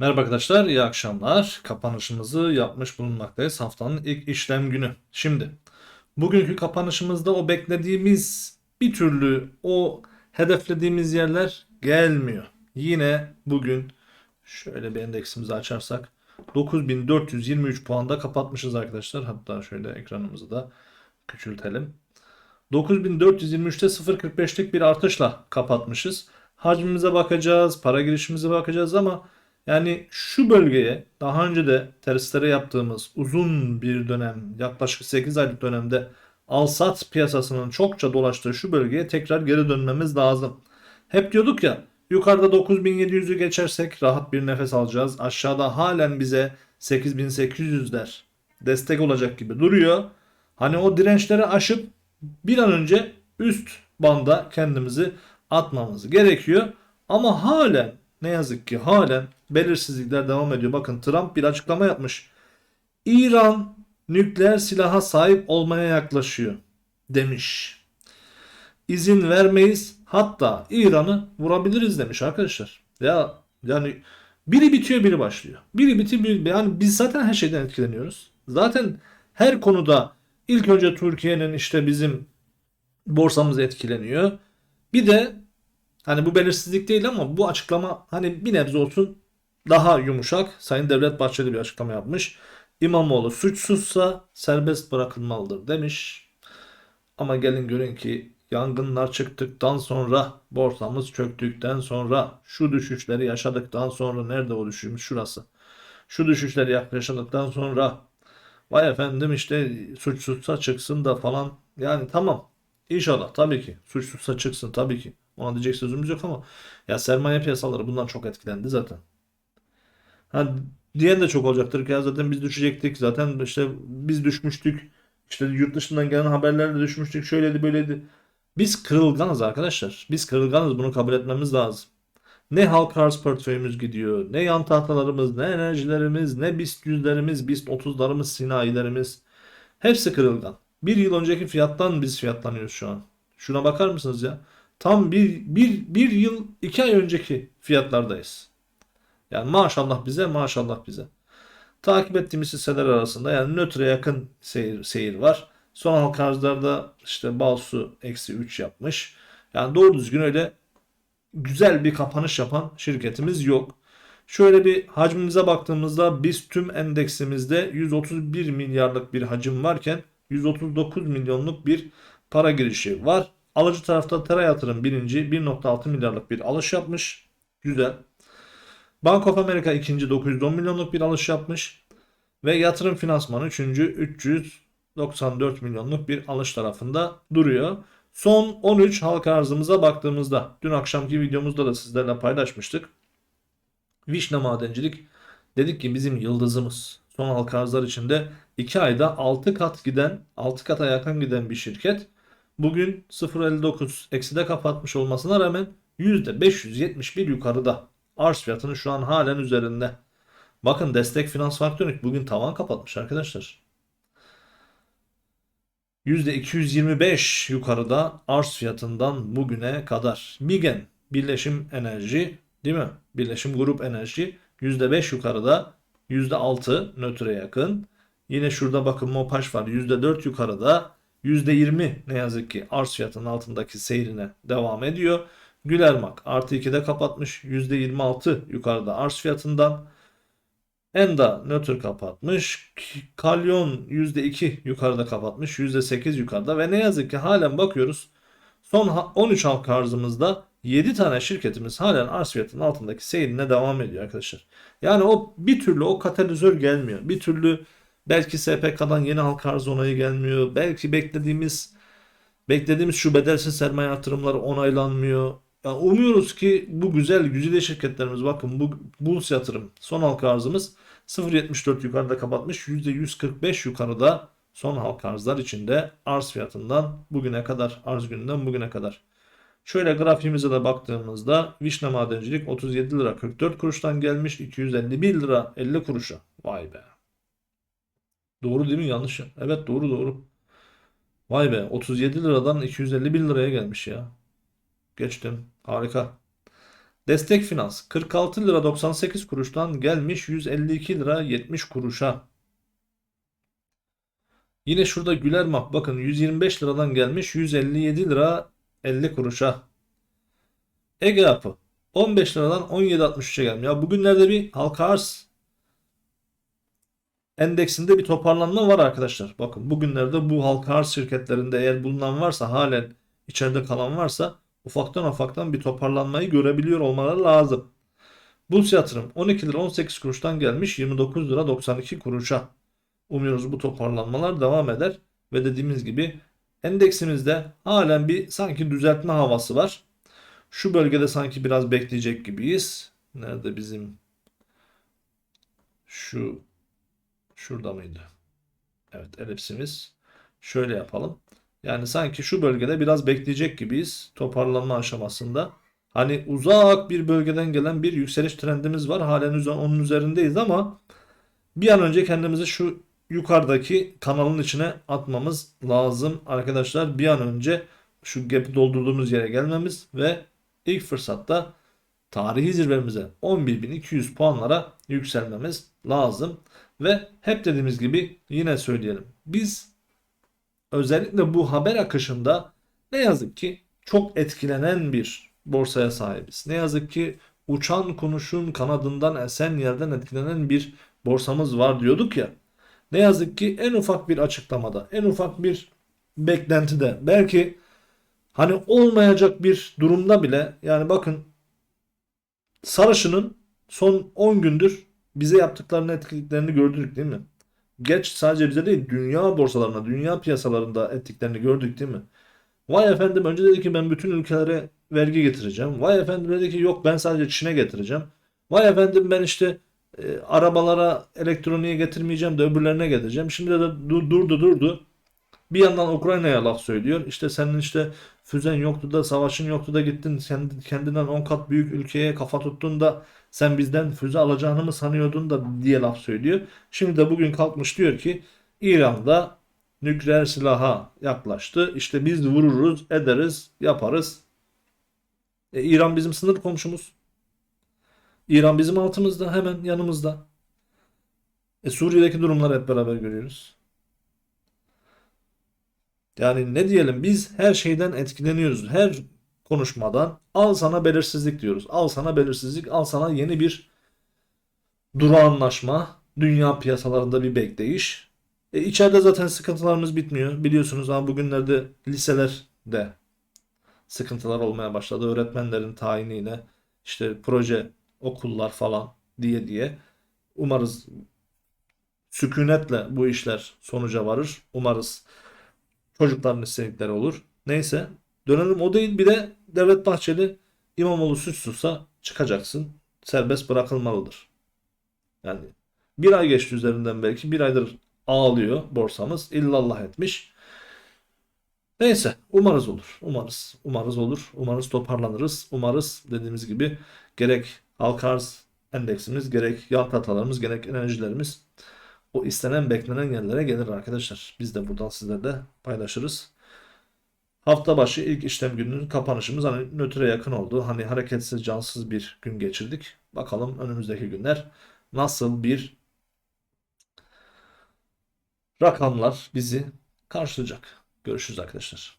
Merhaba arkadaşlar, iyi akşamlar. Kapanışımızı yapmış bulunmaktayız. Haftanın ilk işlem günü. Şimdi, bugünkü kapanışımızda o beklediğimiz bir türlü o hedeflediğimiz yerler gelmiyor. Yine bugün şöyle bir endeksimizi açarsak 9423 puanda kapatmışız arkadaşlar. Hatta şöyle ekranımızı da küçültelim. 9423'te 0.45'lik bir artışla kapatmışız. Hacmimize bakacağız, para girişimize bakacağız ama yani şu bölgeye daha önce de terslere yaptığımız uzun bir dönem yaklaşık 8 aylık dönemde alsat piyasasının çokça dolaştığı şu bölgeye tekrar geri dönmemiz lazım. Hep diyorduk ya yukarıda 9700'ü geçersek rahat bir nefes alacağız. Aşağıda halen bize 8800'ler destek olacak gibi duruyor. Hani o dirençleri aşıp bir an önce üst banda kendimizi atmamız gerekiyor. Ama halen ne yazık ki halen belirsizlikler devam ediyor. Bakın Trump bir açıklama yapmış. İran nükleer silaha sahip olmaya yaklaşıyor demiş. İzin vermeyiz hatta İran'ı vurabiliriz demiş arkadaşlar. Ya yani biri bitiyor biri başlıyor. Biri bitiyor biri yani biz zaten her şeyden etkileniyoruz. Zaten her konuda ilk önce Türkiye'nin işte bizim borsamız etkileniyor. Bir de hani bu belirsizlik değil ama bu açıklama hani bir nebze olsun daha yumuşak. Sayın Devlet Bahçeli bir açıklama yapmış. İmamoğlu suçsuzsa serbest bırakılmalıdır demiş. Ama gelin görün ki yangınlar çıktıktan sonra borsamız çöktükten sonra şu düşüşleri yaşadıktan sonra nerede o düşüşümüz şurası. Şu düşüşleri yaşadıktan sonra vay efendim işte suçsuzsa çıksın da falan yani tamam İnşallah tabii ki suçsuzsa çıksın tabii ki ona diyecek sözümüz yok ama ya sermaye piyasaları bundan çok etkilendi zaten. Ha, diyen de çok olacaktır ki ya zaten biz düşecektik zaten işte biz düşmüştük işte yurt dışından gelen haberlerle düşmüştük şöyleydi böyleydi. Biz kırılganız arkadaşlar. Biz kırılganız bunu kabul etmemiz lazım. Ne halka arz portföyümüz gidiyor, ne yan tahtalarımız, ne enerjilerimiz, ne BIST yüzlerimiz, BIST 30'larımız, sinayilerimiz. Hepsi kırılgan. Bir yıl önceki fiyattan biz fiyatlanıyoruz şu an. Şuna bakar mısınız ya? Tam bir, bir, bir yıl iki ay önceki fiyatlardayız. Yani maşallah bize maşallah bize. Takip ettiğimiz hisseler arasında yani nötre yakın seyir, seyir var. Son halka arzlarda işte Balsu eksi 3 yapmış. Yani doğru düzgün öyle güzel bir kapanış yapan şirketimiz yok. Şöyle bir hacmimize baktığımızda biz tüm endeksimizde 131 milyarlık bir hacim varken 139 milyonluk bir para girişi var. Alıcı tarafta Tera Yatırım birinci 1.6 milyarlık bir alış yapmış. Güzel. Bank of America ikinci 910 milyonluk bir alış yapmış. Ve yatırım finansmanı üçüncü 394 milyonluk bir alış tarafında duruyor. Son 13 halka arzımıza baktığımızda dün akşamki videomuzda da sizlerle paylaşmıştık. Vişne Madencilik dedik ki bizim yıldızımız. Son halka arzlar içinde 2 ayda 6 kat giden 6 kata yakın giden bir şirket. Bugün 0.59 ekside kapatmış olmasına rağmen %571 yukarıda. Arz fiyatının şu an halen üzerinde. Bakın destek finans faktörü bugün tavan kapatmış arkadaşlar. %225 yukarıda arz fiyatından bugüne kadar. Bigen Birleşim Enerji değil mi? Birleşim Grup Enerji %5 yukarıda %6 nötre yakın. Yine şurada bakın Mopaş var %4 yukarıda. %20 ne yazık ki arz fiyatının altındaki seyrine devam ediyor. Gülermak artı 2'de kapatmış. %26 yukarıda arz fiyatından. Enda nötr kapatmış. Kalyon %2 yukarıda kapatmış. %8 yukarıda ve ne yazık ki halen bakıyoruz. Son 13 halka arzımızda 7 tane şirketimiz halen arz fiyatının altındaki seyrine devam ediyor arkadaşlar. Yani o bir türlü o katalizör gelmiyor. Bir türlü belki SPK'dan yeni halka arz onayı gelmiyor. Belki beklediğimiz beklediğimiz şu bedelsiz sermaye artırımları onaylanmıyor. Yani umuyoruz ki bu güzel güzide şirketlerimiz bakın bu Bulls yatırım son halka arzımız 0.74 yukarıda kapatmış. %145 yukarıda son halka arzlar içinde arz fiyatından bugüne kadar arz gününden bugüne kadar. Şöyle grafiğimize de baktığımızda Vişne Madencilik 37 lira 44 kuruştan gelmiş 251 lira 50 kuruşa. Vay be. Doğru değil mi? Yanlış. Evet doğru doğru. Vay be 37 liradan 251 liraya gelmiş ya. Geçtim. Harika. Destek Finans 46 lira 98 kuruştan gelmiş 152 lira 70 kuruşa. Yine şurada Gülermak bakın 125 liradan gelmiş 157 lira 50 kuruşa. Ege Yapı 15 liradan 17.63'e gelmiş. Ya bugünlerde bir halka arz endeksinde bir toparlanma var arkadaşlar. Bakın bugünlerde bu halka arz şirketlerinde eğer bulunan varsa halen içeride kalan varsa ufaktan ufaktan bir toparlanmayı görebiliyor olmaları lazım. Burs yatırım 12 lira 18 kuruştan gelmiş 29 lira 92 kuruşa. Umuyoruz bu toparlanmalar devam eder ve dediğimiz gibi endeksimizde halen bir sanki düzeltme havası var. Şu bölgede sanki biraz bekleyecek gibiyiz. Nerede bizim şu şurada mıydı? Evet elipsimiz. Şöyle yapalım. Yani sanki şu bölgede biraz bekleyecek gibiyiz toparlanma aşamasında. Hani uzak bir bölgeden gelen bir yükseliş trendimiz var. Halen onun üzerindeyiz ama bir an önce kendimizi şu yukarıdaki kanalın içine atmamız lazım arkadaşlar. Bir an önce şu gap'i doldurduğumuz yere gelmemiz ve ilk fırsatta tarihi zirvemize 11.200 puanlara yükselmemiz lazım. Ve hep dediğimiz gibi yine söyleyelim. Biz özellikle bu haber akışında ne yazık ki çok etkilenen bir borsaya sahibiz. Ne yazık ki uçan konuşun kanadından esen yerden etkilenen bir borsamız var diyorduk ya. Ne yazık ki en ufak bir açıklamada, en ufak bir beklentide, belki hani olmayacak bir durumda bile yani bakın Sarışın'ın son 10 gündür bize yaptıklarını etkiliklerini gördük değil mi? Geç sadece bize değil dünya borsalarına, dünya piyasalarında ettiklerini gördük değil mi? Vay efendim önce dedi ki ben bütün ülkelere vergi getireceğim. Vay efendim dedi ki yok ben sadece Çin'e getireceğim. Vay efendim ben işte e, arabalara elektroniğe getirmeyeceğim de öbürlerine getireceğim. Şimdi de dur- durdu durdu. Bir yandan Ukrayna'ya laf söylüyor. İşte senin işte füzen yoktu da savaşın yoktu da gittin kendinden 10 kat büyük ülkeye kafa tuttun da sen bizden füze alacağını mı sanıyordun da diye laf söylüyor. Şimdi de bugün kalkmış diyor ki İran'da nükleer silaha yaklaştı. İşte biz vururuz, ederiz, yaparız. E, İran bizim sınır komşumuz. İran bizim altımızda, hemen yanımızda. E, Suriye'deki durumları hep beraber görüyoruz. Yani ne diyelim biz her şeyden etkileniyoruz. Her konuşmadan al sana belirsizlik diyoruz. Al sana belirsizlik, al sana yeni bir durağanlaşma, dünya piyasalarında bir bekleyiş. E, içeride zaten sıkıntılarımız bitmiyor. Biliyorsunuz ama bugünlerde liselerde sıkıntılar olmaya başladı. Öğretmenlerin tayiniyle işte proje okullar falan diye diye. Umarız sükunetle bu işler sonuca varır. Umarız çocukların istedikleri olur. Neyse dönelim o değil bir de Devlet Bahçeli İmamoğlu suçsuzsa çıkacaksın. Serbest bırakılmalıdır. Yani bir ay geçti üzerinden belki bir aydır ağlıyor borsamız. İllallah etmiş. Neyse umarız olur. Umarız. Umarız olur. Umarız toparlanırız. Umarız dediğimiz gibi gerek halka endeksimiz gerek yan hatalarımız gerek enerjilerimiz o istenen beklenen yerlere gelir arkadaşlar. Biz de buradan sizlerle paylaşırız. Hafta başı ilk işlem gününün kapanışımız hani nötre yakın oldu. Hani hareketsiz cansız bir gün geçirdik. Bakalım önümüzdeki günler nasıl bir rakamlar bizi karşılayacak. Görüşürüz arkadaşlar.